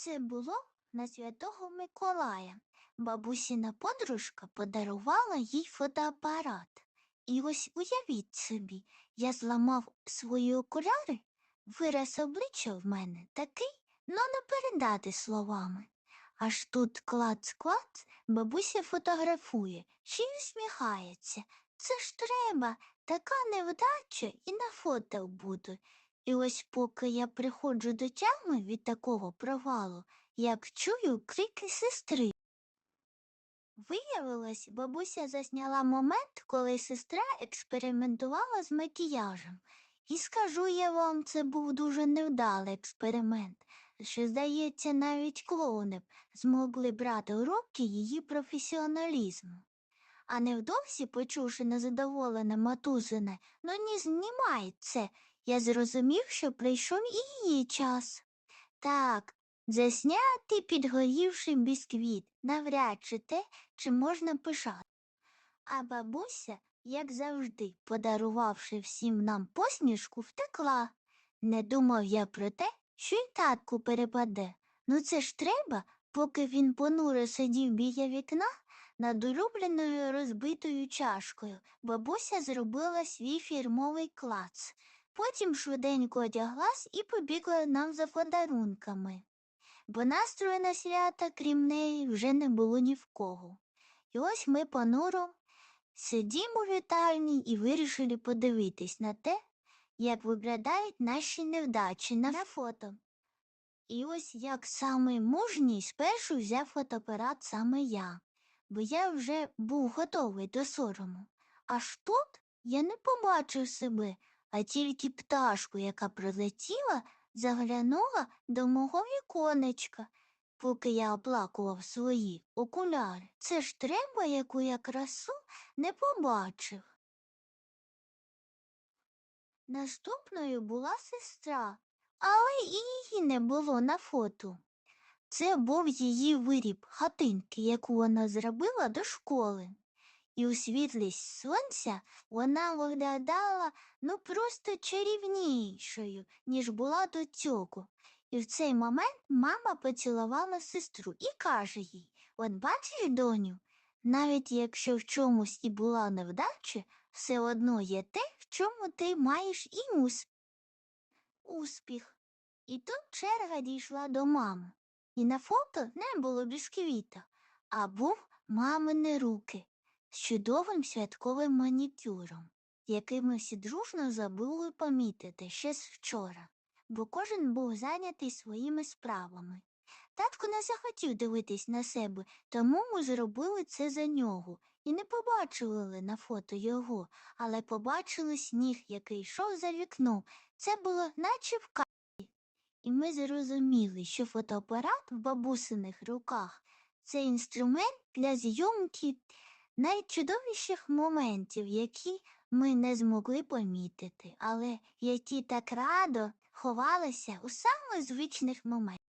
Це було на Святого Миколая. Бабусіна подружка подарувала їй фотоапарат. І ось уявіть собі, я зламав свої окуляри, вираз обличчя в мене такий, ну не передати словами. Аж тут клац-клац, бабуся фотографує, ще й усміхається. Це ж треба, така невдача і на фото буду. І ось поки я приходжу до тями від такого провалу, як чую крики сестри. Виявилось, бабуся засняла момент, коли сестра експериментувала з макіяжем. І скажу я вам, це був дуже невдалий експеримент, що, здається, навіть клоуни б змогли брати уроки її професіоналізму. А невдовзі, почувши незадоволене матузине, ну ні, знімай це, я зрозумів, що прийшов і її час. Так, засняти підгорівший бісквіт, навряд чи те, чи можна пишати. А бабуся, як завжди, подарувавши всім нам посмішку, втекла. Не думав я про те, що й татку перепаде. Ну це ж треба, поки він понуро сидів біля вікна над улюбленою розбитою чашкою. Бабуся зробила свій фірмовий клац. Потім швиденько одяглась і побігла нам за подарунками. Бо настрою на свята, крім неї, вже не було ні в кого. І ось ми понуро сидімо в вітальні і вирішили подивитись на те, як виглядають наші невдачі на фото. І ось як самий мужній спершу взяв фотоапарат саме я, бо я вже був готовий до сорому. Аж тут я не побачив себе, а тільки пташку, яка прилетіла, заглянула до мого віконечка, поки я оплакував свої окуляри. Це ж треба, яку я красу не побачив. Наступною була сестра, але і її не було на фото. Це був її виріб хатинки, яку вона зробила до школи. І у світлі сонця вона виглядала ну просто чарівнішою, ніж була до цього. І в цей момент мама поцілувала сестру і каже їй От бачиш, доню, навіть якщо в чомусь і була невдача, все одно є те, в чому ти маєш і ус... успіх. І тут черга дійшла до мами. І на фото не було бісквіта, а був мамини руки з чудовим святковим манікюром, який ми всі дружно забули помітити ще з вчора, бо кожен був зайнятий своїми справами. Татко не захотів дивитись на себе, тому ми зробили це за нього і не побачили на фото його, але побачили сніг, який йшов за вікном. Це було наче в кадрі. І ми зрозуміли, що фотоапарат в бабусиних руках це інструмент для зйомки найчудовіших моментів, які ми не змогли помітити, але які так радо ховалися у самих звичних моментах.